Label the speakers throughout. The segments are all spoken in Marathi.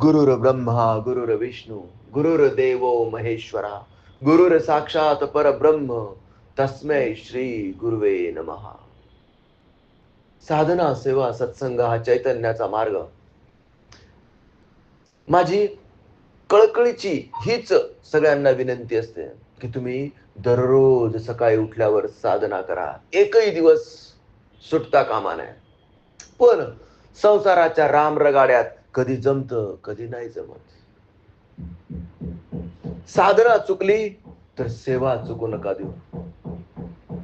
Speaker 1: गुरुर ब्रह्मा गुरुर विष्णू गुरुर देवो महेश्वरा गुरुर साक्षात परब्रह्म तस्मै श्री गुरुवे नमहा साधना सेवा सत्संग हा चैतन्याचा मार्ग. माझी कळकळीची हीच सगळ्यांना विनंती असते की तुम्ही दररोज सकाळी उठल्यावर साधना करा. एकही दिवस सुटता कामा नये. पण संसाराच्या रामरगाड्यात कधी जमत कधी नाही जमत. साधना चुकली तर सेवा चुकू नका देऊ.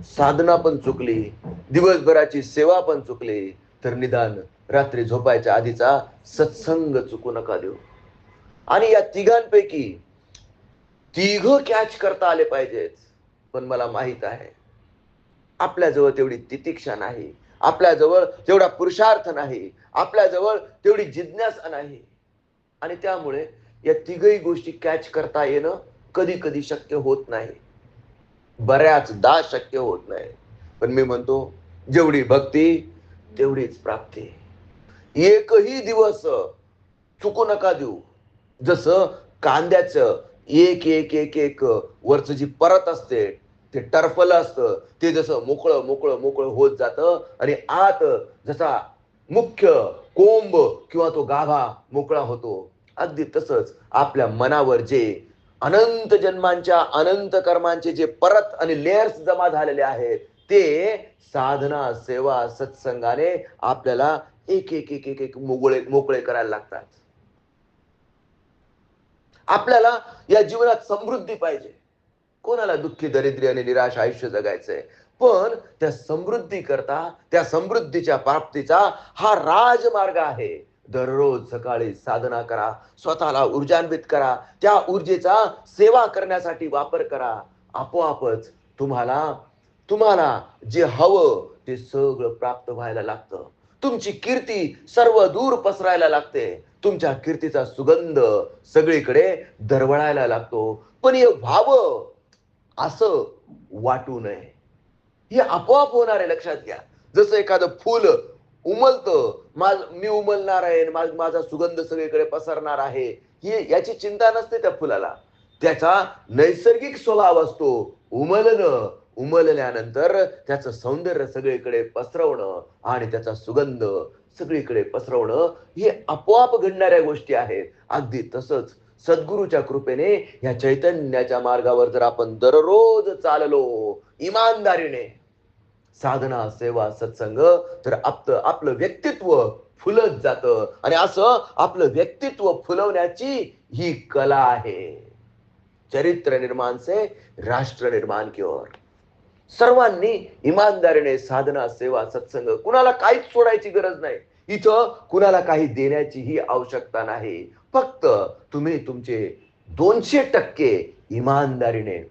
Speaker 1: साधना पण चुकली दिवसभराची सेवा पण चुकली तर निदान रात्री झोपायच्या आधीचा सत्संग चुकू नका देऊ. आणि या तिघांपैकी तिघ कॅच करता आले पाहिजेत पण मला माहीत आहे आपल्याजवळ तेवढी तितिक्षा नाही. आपल्याजवळ तेवढा पुरुषार्थ नाही आपल्याजवळ तेवढी जिज्ञासा नाही. आणि त्यामुळे या तिघही गोष्टी कॅच करता येणं कधी कधी शक्य होत नाही. बऱ्याचदा शक्य होत नाही. पण मी म्हणतो जेवढी भक्ती तेवढीच प्राप्ती. एकही दिवस चुकू नका देऊ. जसं कांद्याचं एक एक एक एक वरचं जी परत असते ते टर्फल असतं ते जसं मोकळं मोकळं मोकळं होत जातं आणि आत जसा मुख्य कोंब किंवा तो गाभा मोकळा होतो अगदी तसंच आपल्या मनावर जे अनंत जन्मांच्या अनंत कर्मांचे जे परत आणि लेयर्स जमा झालेले आहेत ते साधना सेवा सत्संगाने आपल्याला एक एक एक एक एक मोगळे मोकळे करायला लागतात. आपल्याला या जीवनात समृद्धी पाहिजे. कोणाला दुःखी दरिद्री आणि निराश आयुष्य जगायचंय? पण त्या समृद्धी करता त्या समृद्धीच्या प्राप्तीचा हा राजमार्ग आहे. दररोज सकाळी साधना करा स्वतःला ऊर्जान्वित करा त्या ऊर्जेचा सेवा करण्यासाठी वापर करा. आपोआपच तुम्हाला तुम्हाला जे हवं ते सगळं प्राप्त व्हायला लागतं. तुमची कीर्ती सर्व दूर पसरायला लागते. तुमच्या कीर्तीचा सुगंध सगळीकडे दरवळायला लागतो. पण हे व्हावं असं वाटू नये. हे आपोआप होणार आहे लक्षात घ्या. जसं एखादं फुल उमलतं माझ मी उमलणार आहे माझ- माझा सुगंध सगळीकडे पसरणार आहे ही याची चिंता नसते त्या फुलाला. त्याचा नैसर्गिक स्वभाव असतो. उमलणं उमलल्यानंतर त्याचं सौंदर्य सगळीकडे पसरवणं आणि त्याचा सुगंध सगळीकडे पसरवणं हे आपोआप घडणाऱ्या गोष्टी आहेत. अगदी तसंच सद्गुरूच्या कृपेने ह्या चैतन्याच्या मार्गावर जर आपण दररोज चाललो इमानदारीने साधना सेवा सत्संग तर आपलं आपलं व्यक्तित्व फुलत जातं. आणि असं आपलं व्यक्तित्व फुलवण्याची ही कला आहे. चरित्र निर्माण से राष्ट्र निर्माण की ओर. सर्वांनी इमानदारीने साधना सेवा सत्संग कुणाला काहीच सोडायची गरज नाही. इथं कुणाला काही देण्याची ही आवश्यकता नाही. फक्त तुम्ही तुमचे दोनशे टक्के इमानदारीने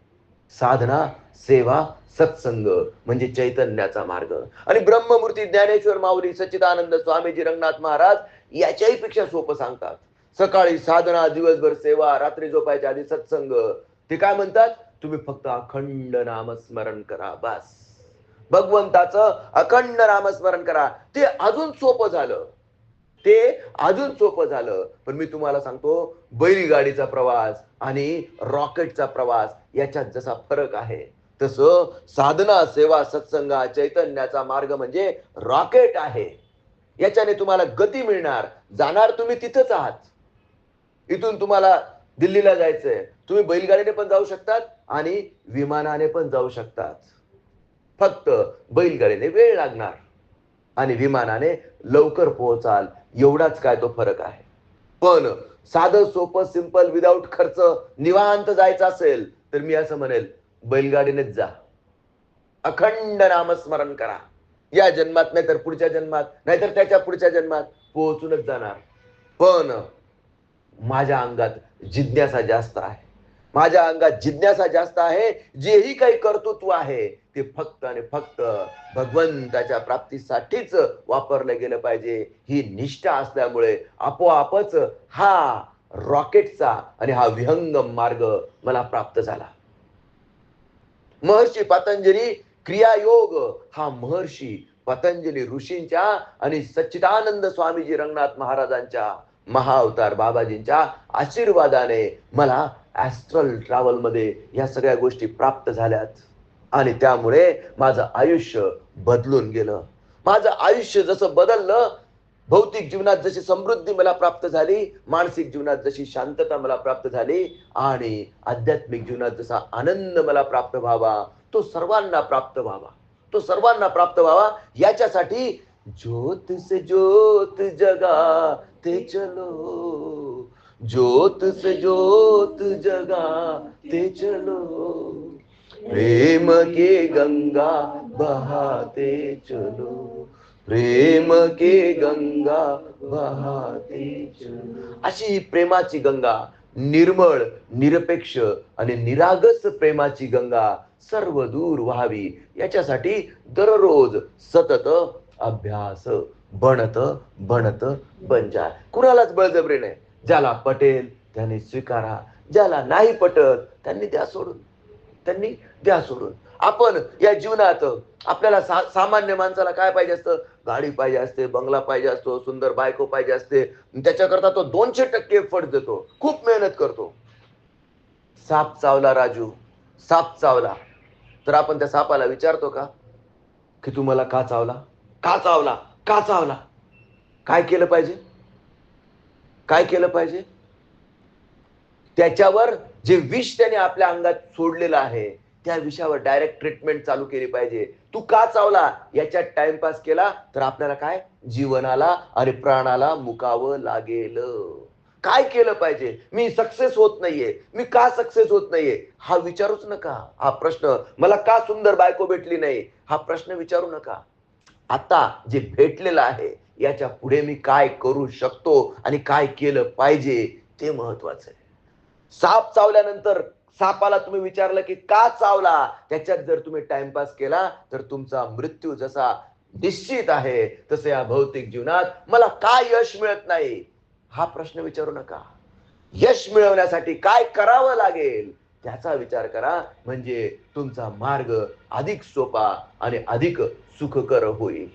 Speaker 1: साधना सेवा सत्संग म्हणजे चैतन्याचा मार्ग. आणि ब्रह्ममूर्ती ज्ञानेश्वर माऊली सच्चिदानंद स्वामीजी रंगनाथ महाराज याच्याही पेक्षा सोपं सांगतात. सकाळी साधना दिवसभर सेवा रात्री झोपायच्या आधी सत्संग. ते काय म्हणतात? तुम्ही फक्त अखंड नामस्मरण करा बस. भगवंताचं अखंड नामस्मरण करा. ते अजून सोपं झालं. ते अजून सोपं झालं. पण मी तुम्हाला सांगतो बैलगाडीचा प्रवास आणि रॉकेटचा प्रवास याच्यात जसा फरक आहे तसं साधना सेवा सत्संग चैतन्याचा मार्ग म्हणजे रॉकेट आहे. याच्याने तुम्हाला गती मिळणार. जाणार तुम्ही तिथंच आहात. इथून तुम्हाला दिल्लीला जायचंय. तुम्ही बैलगाडीने पण जाऊ शकतात आणि विमानाने पण जाऊ शकतात. फक्त बैलगाडीने वेळ लागणार. आणि विमानाने लवकर पोहोचाल. एवढाच काय तो फरक आहे. पण साधं सोपं सिंपल विदाऊट खर्च निवांत जायचं असेल तर मी असं म्हणेल बैलगाडीनेच जा. अखंड नामस्मरण करा. या जन्मात नाही तर पुढच्या जन्मात नाहीतर त्याच्या पुढच्या जन्मात पोहोचूनच जाणार. पण माझ्या अंगात जिज्ञासा जास्त आहे. माझ्या अंगात जिज्ञासा जास्त आहे. जेही काही कर्तृत्व आहे ते फक्त आणि फक्त भगवंताच्या प्राप्तीसाठीच वापरलं गेलं पाहिजे. ही निष्ठा असल्यामुळे आपोआपच हा रॉकेटचा आणि हा विहंगम मार्ग मला प्राप्त झाला. महर्षी पतंजली क्रियायोग हा महर्षी पतंजली ऋषींच्या आणि सच्चिदानंद स्वामीजी रंगनाथ महाराजांच्या महाअवतार बाबाजींच्या आशीर्वादाने मला ऍस्ट्रल ट्रॅव्हलमध्ये या सगळ्या गोष्टी प्राप्त झाल्यात. आणि त्यामुळे माझं आयुष्य बदलून गेलं. माझं आयुष्य जसं बदललं भौतिक जीवनात जशी समृद्धी मला प्राप्त झाली मानसिक जीवनात जशी शांतता मला प्राप्त झाली आणि आध्यात्मिक जीवनात जसा आनंद मला प्राप्त व्हावा तो सर्वांना प्राप्त व्हावा. तो सर्वांना प्राप्त व्हावा याच्यासाठी ज्योत से ज्योत जगा ते चलो. ज्योत से ज्योत जगा ते चलो. प्रेम के गंगा बहाते चलो। प्रेम के गंगा बहाते चलो। अशी प्रेमाची गंगा निर्मळ निरपेक्ष आणि निरागस प्रेमाची गंगा सर्व दूर व्हावी. याच्यासाठी दररोज सतत अभ्यास बनत बनत बनजा कुणालाच बळजबरी नाही. ज्याला पटेल त्याने स्वीकारा. ज्याला नाही पटत त्यांनी त्या सोडून त्यांनी द्या सोडून. आपण या जीवनात आपल्याला सा, सामान्य माणसाला काय पाहिजे असतं? गाडी पाहिजे असते बंगला पाहिजे असतो सुंदर बायको पाहिजे असते. त्याच्याकरता तो दोनशे टक्के एफर्ट देतो. खूप मेहनत करतो. साप चावला राजू. साप चावला. तर आपण त्या सापाला विचारतो का? की तू मला का चावला? का चावला? का चावला? काय केलं पाहिजे? काय केलं पाहिजे? त्याच्यावर जे विष त्याने आपल्या अंगात सोडलेलं आहे त्या विषयावर डायरेक्ट ट्रीटमेंट चालू केली पाहिजे. तू का चावला? याच्यात टाइमपास केला तर आपल्याला काय? जीवनाला आणि प्राणाला मुकावं लागेल. काय केलं पाहिजे? मी सक्सेस होत नाहीये. मी का सक्सेस होत नाहीये? हा विचारूच नका. हा प्रश्न मला का सुंदर बायको भेटली नाही? हा प्रश्न विचारू नका. आता जे भेटलेलं आहे याच्यापुढे मी काय करू शकतो आणि काय केलं पाहिजे ते महत्वाचं आहे. साप चावल्यानंतर सापाला तुम्ही विचारलं की का चावला? त्याच्यात जर तुम्ही टाइमपास केला तर तुमचा मृत्यू जसा निश्चित आहे तसे या भौतिक जीवनात मला काय यश मिळत नाही? हा प्रश्न विचारू नका. यश मिळवण्यासाठी काय करावं लागेल? त्याचा विचार करा. म्हणजे तुमचा मार्ग अधिक सोपा आणि अधिक सुखकर होईल.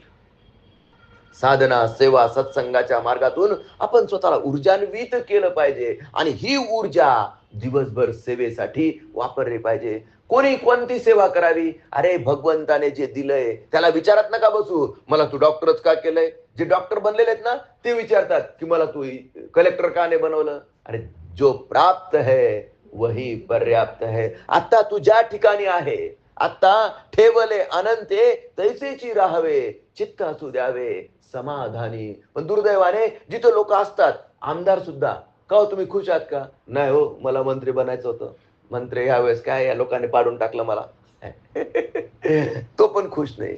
Speaker 1: साधना सेवा सत्संगाच्या मार्गातून आपण स्वतःला ऊर्जान्वित केलं पाहिजे. आणि ही ऊर्जा दिवसभर सेवेसाठी वापरली पाहिजे. कोणी कोणती सेवा करावी? अरे भगवंताने जे दिलंय त्याला विचारत नका बसू. मला तू डॉक्टरच का केलंय? जे डॉक्टर बनलेले आहेत ना ते विचारतात की मला तू कलेक्टर का नाही बनवलं? अरे जो प्राप्त है वही पर्याप्त है. आता तू ज्या ठिकाणी आहे आता ठेवले अनंते तैसेची राहावे चित्त असू द्यावे. समाधानी. पण दुर्दैवाने जिथे लोक असतात आमदार सुद्धा का हो तुम्ही खुश आहात का? नाही हो मला मंत्री बनायचं होतं. मंत्री यावेळेस काय या लोकांनी पाडून टाकलं मला. तो पण खुश नाही.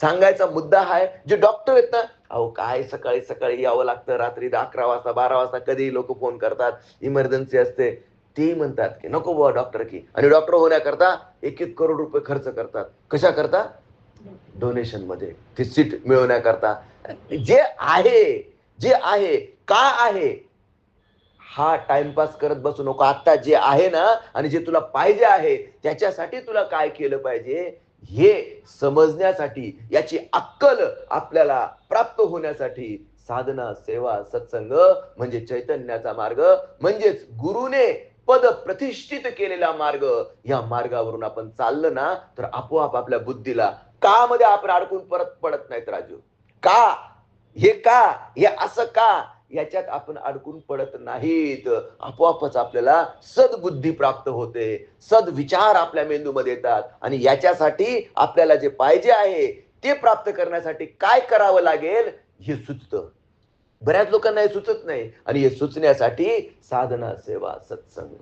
Speaker 1: सांगायचा मुद्दा हा आहे जे डॉक्टर आहेत ना अहो काय सकाळी सकाळी यावं लागतं रात्री अकरा वाजता बारा वाजता कधी लोक फोन करतात इमर्जन्सी असते. ते म्हणतात की नको बुवा डॉक्टर की. आणि डॉक्टर होण्याकरता एक एक करोड रुपये खर्च करतात. कशा करता? डोनेशनमध्ये. ती सीट मिळवण्याकरता. जे आहे जे आहे का आहे हा टाइमपास करत बसू नको. आता जे आहे ना आणि जे तुला पाहिजे आहे त्याच्यासाठी तुला काय केलं पाहिजे हे समजण्यासाठी याची अक्कल आपल्याला प्राप्त होण्यासाठी साधना सेवा सत्संग म्हणजे चैतन्याचा मार्ग म्हणजेच गुरुने पद प्रतिष्ठित केलेला मार्ग या मार्गावरून आपण चाललं ना तर आपोआप आपल्या बुद्धीला का मध्ये आपण अडकून परत पडत नाहीत राजू? का? हे का? हे असं का? याच्यात आपण अडकून पडत नाहीत. आपोआपच आपल्याला सद्बुद्धी प्राप्त होते. सद्विचार आपल्या मेंदूमध्ये येतात. आणि याच्यासाठी आपल्याला जे पाहिजे आहे ते प्राप्त करण्यासाठी काय करावं लागेल हे सुचतं. बऱ्याच लोकांना हे सुचत नाही. आणि हे सुचण्यासाठी साधना सेवा सत्संग.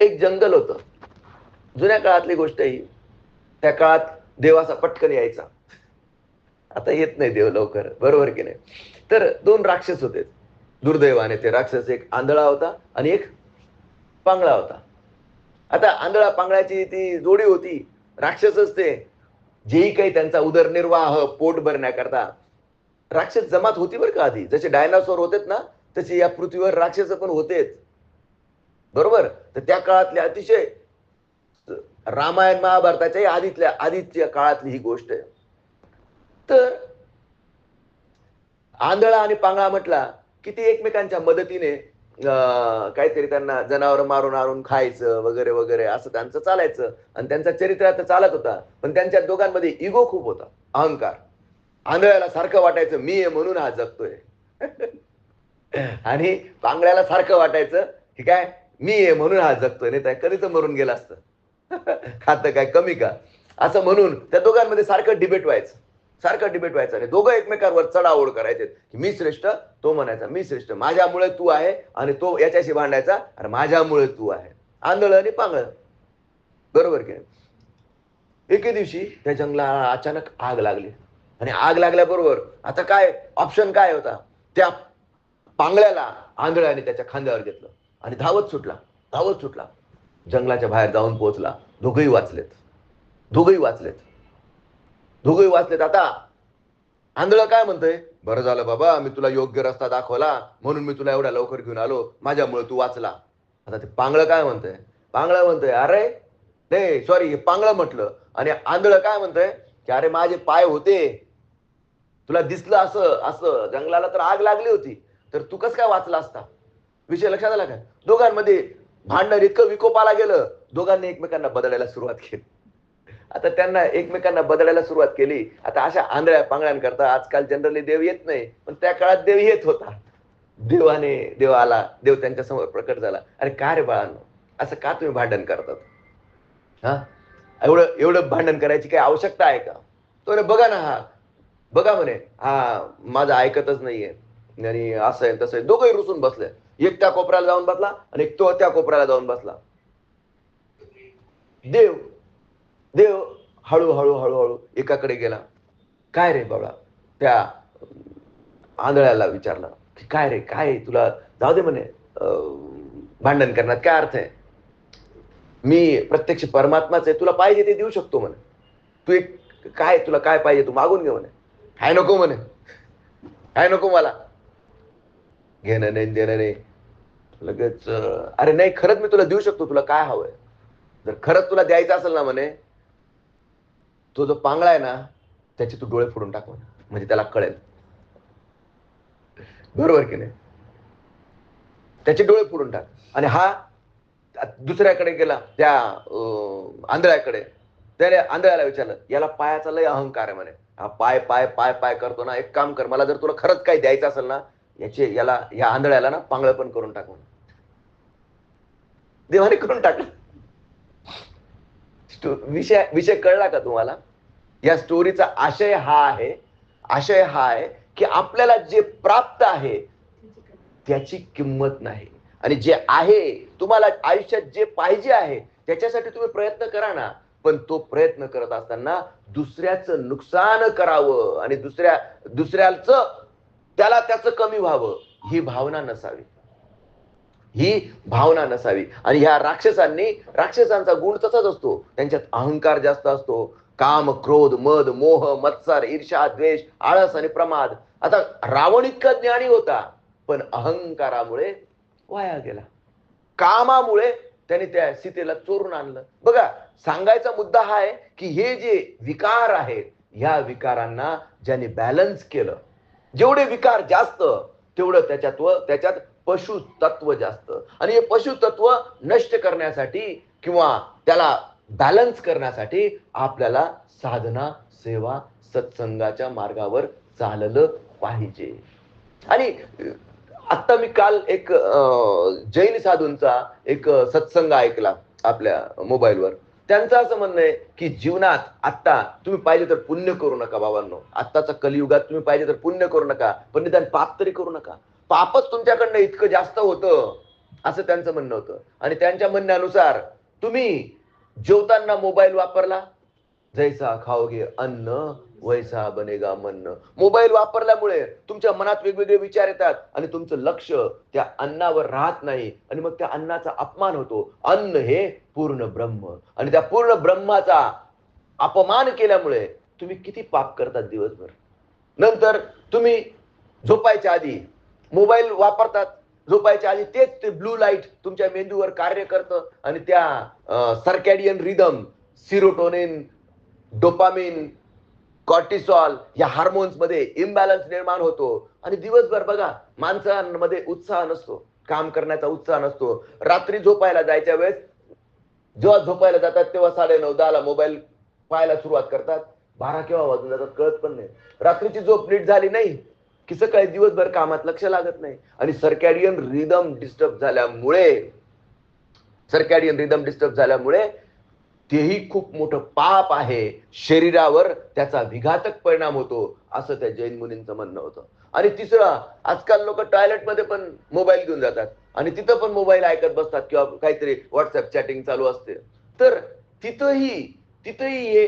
Speaker 1: एक जंगल होत. जुन्या काळातली गोष्ट ही. त्या काळात देवाचा पटकन यायचा. आता येत नाही देव लवकर. बरोबर की नाही? तर दोन राक्षस होते. दुर्दैवाने ते राक्षस एक आंधळा होता आणि एक पांगळा होता. आता आंधळा पांगळ्याची ती जोडी होती. राक्षसच ते. जेही काही त्यांचा उदरनिर्वाह पोट भरण्याकरता. राक्षस जमात होती बरं का आधी. जसे डायनासोर होतेत ना तसे या पृथ्वीवर राक्षस पण होतेच. बरोबर? तर त्या काळातले अतिशय रामायण महाभारताच्या आधीतल्या आधीच्या काळातली ही गोष्ट आहे. तर आंधळा आणि पांगळा म्हटला किती एकमेकांच्या मदतीने अं, काहीतरी त्यांना जनावर मारून आणून खायचं वगैरे वगैरे असं त्यांचं चालायचं. आणि त्यांचा चरित्र चालत होता. पण त्यांच्या दोघांमध्ये इगो खूप होता अहंकार. आंधळ्याला सारखं वाटायचं मी आहे म्हणून हा जगतोय. आणि पांगळ्याला सारखं वाटायचं की काय? मी आहे म्हणून हा जगतोय नाही तर कधीच मरून गेला असतं. खातं काय कमी का? असं म्हणून त्या दोघांमध्ये सारखं डिबेट व्हायचं. सारखं डिबेट व्हायचं. आणि दोघं एकमेकांवर चढाओढ करायचे. की मी श्रेष्ठ तो म्हणायचा मी श्रेष्ठ. माझ्यामुळे तू आहे आणि तो याच्याशी भांडायचा आणि माझ्यामुळे तू आहे. आंधळ आणि पांगळ. बरोबर की एके दिवशी त्या जंगलाला अचानक आग लागली. आणि आग लागल्याबरोबर आता काय? ऑप्शन काय होता? त्या पांगळ्याला आंधळ्याने त्याच्या खांद्यावर घेतलं. आणि धावत सुटला. धावत सुटला. जंगलाच्या बाहेर जाऊन पोहोचला. दोघंही वाचलेत. दोघंही वाचलेत. दोघंही वाचलेत. आता आंधळ काय म्हणतंय? बरं झालं बाबा मी तुला योग्य रस्ता दाखवला म्हणून मी तुला एवढ्या लवकर घेऊन आलो. माझ्यामुळे तू वाचला. आता ते पांगळ काय म्हणतोय? पांगळ म्हणतोय अरे नाही सॉरी पांगळ म्हटलं. आणि आंधळ काय म्हणतंय? की अरे माझे पाय होते. तुला दिसलं असं असं. जंगलाला तर आग लागली होती. तर तू कस काय वाचला असता? विषय लक्षात आला काय दोघांमध्ये भांडण इतकं विकोपाला गेलं दोघांनी एकमेकांना बदलायला सुरुवात केली. आता त्यांना एकमेकांना बदलायला सुरुवात केली. आता अशा आंधळ्या पांगळ्यांकरता आजकाल जनरली देव येत नाही पण त्या काळात देव येत होता. देवाने देव आला देव त्यांच्यासमोर प्रकट झाला. अरे का रे बाळांनो? असं का तुम्ही भांडण करतात? हा? एवढं एवढं भांडण करायची काही आवश्यकता आहे का? तो रे बघा ना हा. बघा म्हणे हा माझं ऐकतच नाहीये. आणि असं आहे तसं आहे. दोघंही रुसून बसले. एक त्या कोपऱ्याला जाऊन बसला आणि एक तो त्या कोपऱ्याला जाऊन बसला. देव देव हळूहळू हळूहळू एकाकडे गेला. काय रे बाबा? त्या आंधळ्याला विचारलं की काय रे काय? तुला जाऊ दे म्हणे अं, भांडण करण्यात काय अर्थ आहे? मी प्रत्यक्ष परमात्माच आहे तुला पाहिजे ते देऊ शकतो म्हणे. तू एक काय तुला काय पाहिजे तू मागून घे म्हणे. काय नको म्हणे. काय नको मला. घेणं नाही देणं नाही. लगेच अरे नाही खरंच मी तुला देऊ शकतो तुला काय हवंय? जर खरंच तुला द्यायचं असेल ना म्हणे तो जो पांगळा आहे ना त्याचे तू डोळे फोडून टाक म्हणे. म्हणजे त्याला कळेल. बरोबर की नाही? त्याचे डोळे फोडून टाक. आणि हा दुसऱ्याकडे गेला त्या आंधळ्याकडे. त्याने आंधळ्याला विचारलं याला पायाचा लय अहंकार आहे म्हणे. हा पाय पाय पाय पाय करतो ना एक काम कर मला जर तुला खरंच काही द्यायचं असेल ना याचे याला या आंधळ्याला ना पांगळ पण करून टाकून देवाने करून टाकलं. विषय विषय कळला का तुम्हाला? या स्टोरीचा आशय हा आहे आशय हा आहे की आपल्याला जे प्राप्त आहे त्याची किंमत नाही. आणि जे आहे तुम्हाला आयुष्यात जे पाहिजे आहे त्याच्यासाठी तुम्ही प्रयत्न करा ना. पण तो प्रयत्न करत असताना दुसऱ्याचं नुकसान करावं आणि दुसऱ्या दुसऱ्याचं त्याला त्याचं कमी व्हावं ही भावना नसावी. ही भावना नसावी. आणि ह्या राक्षसांनी राक्षसांचा गुण तसाच असतो. त्यांच्यात अहंकार जास्त असतो. काम क्रोध मद मोह मत्सर ईर्षा द्वेष आळस आणि प्रमाद. आता रावण इतका ज्ञानी होता पण अहंकारामुळे वाया गेला. कामामुळे त्याने त्या सीतेला चोरून आणलं. बघा सांगायचा मुद्दा हा आहे की हे जे विकार आहेत ह्या विकारांना ज्याने बॅलन्स केलं जेवढे विकार जास्त तेवढं त्याच्यात व त्याच्यात पशु तत्व जास्त. आणि हे पशु तत्व नष्ट करण्यासाठी किंवा त्याला बॅलन्स करण्यासाठी आपल्याला साधना सेवा सत्संगाच्या मार्गावर चाललं पाहिजे. आणि आता मी काल एक जैन साधूंचा एक सत्संग ऐकला आपल्या मोबाईलवर. त्यांचं असं म्हणणं आहे की जीवनात आत्ता तुम्ही पाहिजे तर पुण्य करू नका बाबांनो. आत्ताचा कलियुगात तुम्ही पाहिजे तर पुण्य करू नका पण निदान पाप तरी करू नका. पापच तुमच्याकडनं इतकं जास्त होतं असं त्यांचं म्हणणं होतं. आणि त्यांच्या म्हणण्यानुसार तुम्ही जेवताना मोबाईल वापरला जैसा खाओगे अन्न वैसा बनेगा मन. मोबाईल वापरल्यामुळे तुमच्या मनात वेगवेगळे विचार येतात आणि तुमचं लक्ष त्या अन्नावर राहत नाही आणि मग त्या अन्नाचा अपमान होतो. अन्न हे पूर्ण ब्रह्म. आणि त्या पूर्ण ब्रह्माचा अपमान केल्यामुळे तुम्ही किती पाप करतात दिवसभर. नंतर तुम्ही झोपायच्या आधी मोबाईल वापरतात. झोपायच्या आधी तेच ते ब्लू लाइट तुमच्या मेंदूवर कार्य करतं आणि त्या circadian rhythm serotonin dopamine cortisol या हार्मोन्समध्ये इम्बॅलन्स निर्माण होतो. आणि दिवसभर बघा माणसांमध्ये उत्साह नसतो. काम करण्याचा उत्साह नसतो. रात्री झोपायला जायच्या वेळेस जेव्हा झोपायला जातात तेव्हा साडे नऊ दहाला मोबाईल पाहायला सुरुवात करतात. बारा केव्हा वाजून जातात कळत पण नाही. रात्रीची झोप नीट झाली नाही की सकाळी दिवसभर कामात लक्ष लागत नाही. आणि सर्कॅडियन रिदम डिस्टर्ब झाल्यामुळे सर्कॅडियन रिदम डिस्टर्ब झाल्यामुळे तेही खूप मोठं पाप आहे. शरीरावर त्याचा विघातक परिणाम होतो असं त्या जैन मुनींचं म्हणणं होतं. आणि तिसरं आजकाल लोक टॉयलेटमध्ये पण मोबाईल घेऊन जातात. आणि तिथं पण मोबाईल ऐकत बसतात किंवा काहीतरी व्हॉट्सअप चॅटिंग चालू असते. तर तिथंही तिथंही हे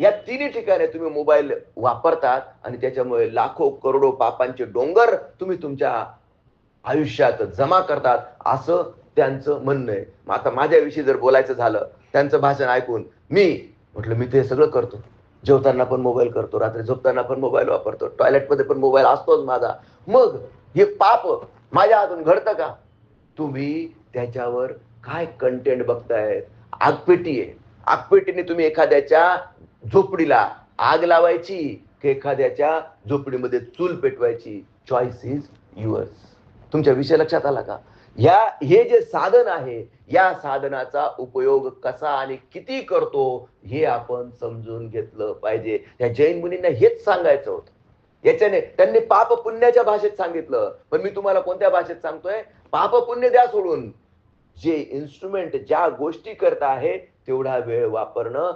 Speaker 1: या तिन्ही ठिकाणी तुम्ही मोबाईल वापरतात आणि त्याच्यामुळे लाखो करोडो पापांचे डोंगर तुम्ही तुमच्या आयुष्यात जमा करतात असं त्यांचं म्हणणं आहे. मग आता माझ्याविषयी जर बोलायचं झालं त्यांचं भाषण ऐकून मी म्हटलं मी ते सगळं करतो. जेवताना पण मोबाईल करतो रात्री झोपताना पण मोबाईल वापरतो टॉयलेटमध्ये पण मोबाईल असतोच माझा. मग हे पाप माझ्या हातून घडतं का? तुम्ही त्याच्यावर काय कंटेंट बघतायत? आगपेटी आहे आगपेटीने तुम्ही एखाद्याच्या झोपडीला आग लावायची की एखाद्याच्या झोपडीमध्ये चूल पेटवायची? चॉईस इज युअर्स तुमच्या विषय लक्षात आला का? या हे जे साधन आहे या साधनाचा उपयोग कसा आणि किती करतो हे आपण समजून घेतलं पाहिजे. या जैन मुनींना हेच सांगायचं होतं. याच्याने त्यांनी पाप पुण्याच्या भाषेत सांगितलं. पण मी तुम्हाला कोणत्या भाषेत सांगतोय? पाप पुण्य द्या सोडून. जे इन्स्ट्रुमेंट ज्या गोष्टी करता आहे तेवढा वेळ वापरणं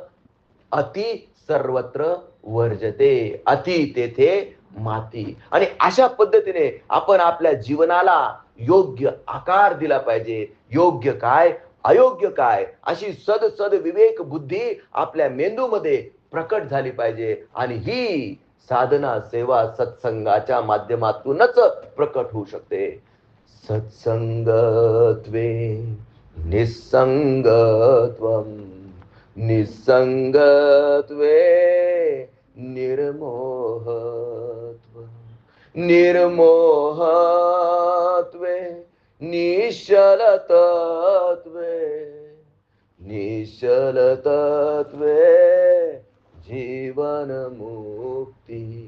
Speaker 1: अति सर्वत्र वर्जते. अति तेथे माती. आणि अशा पद्धतीने आपण आपल्या जीवनाला योग्य आकार दिला पाहिजे. योग्य काय? अयोग्य काय? अशी सद सद विवेक बुद्धी आपल्या मेंदूमध्ये प्रकट झाली पाहिजे. आणि ही साधना सेवा सत्संगाच्या माध्यमातूनच प्रकट होऊ शकते. सत्संगत्वे निसंगत्व. निसंगत्वे निर्मोहत्व निर्मोहत्वे निश्चलतत्वे निश्चलतत्वे जीवनमुक्ती.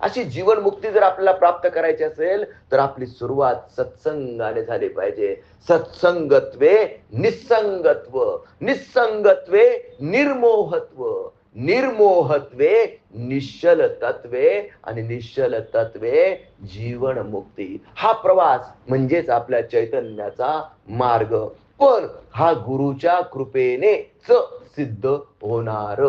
Speaker 1: अशी जीवनमुक्ती जर आपल्याला प्राप्त करायची असेल तर आपली सुरुवात सत्संगाने झाली पाहिजे. सत्संगत्वे निसंगत्व निसंगत्वे निर्मोहत्व. निर्मोहत्वे निश्चल तत्वे आणि निश्चल तत्वे जीवन मुक्ती हा प्रवास म्हणजेच आपल्या चैतन्याचा मार्ग. पण हा गुरुच्या कृपेनेच सिद्ध होणार.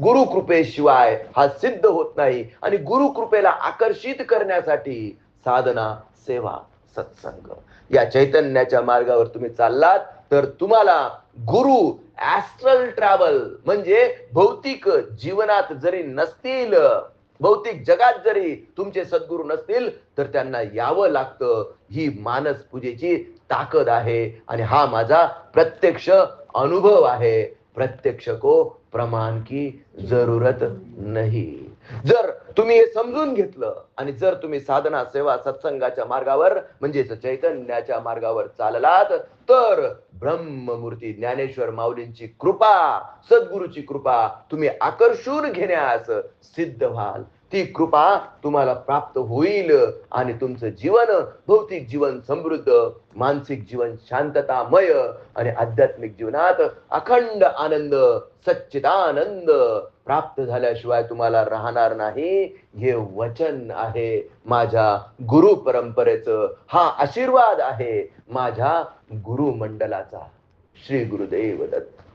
Speaker 1: गुरु कृपेशिवाय हा सिद्ध होत नाही आणि गुरु कृपेला आकर्षित करण्यासाठी साधना सेवा सत्संग. या चैतन्याच्या मार्गावर तुम्ही चाललात तर तुम्हाला गुरु ऍस्ट्रल ट्रॅव्हल म्हणजे भौतिक जीवनात जरी नसतील भौतिक जगात जरी तुमचे सद्गुरू नसतील तर त्यांना यावं लागतं. ही मानस पूजेची ताकद आहे आणि हा माझा प्रत्यक्ष अनुभव आहे. प्रत्यक्ष को प्रमाण की जरूरत नाही. जर तुम्ही हे समजून घेतलं आणि जर तुम्ही साधना सेवा सत्संगाच्या मार्गावर म्हणजेच चैतन्याच्या मार्गावर चाललात तर ब्रह्ममूर्ती ज्ञानेश्वर माऊलींची कृपा सद्गुरूची कृपा तुम्ही आकर्षून घेण्यास सिद्ध व्हाल. ती कृपा तुम्हाला प्राप्त होईल आणि तुमचं जीवन भौतिक जीवन समृद्ध मानसिक जीवन शांततामय आणि आध्यात्मिक जीवनात अखंड आनंद सच्चिदानंद प्राप्त झाल्याशिवाय तुम्हाला राहणार नाही. हे वचन आहे माझ्या गुरु परंपरेचं. हा आशीर्वाद आहे माझ्या गुरु मंडलाचा. श्री गुरुदेव दत्त.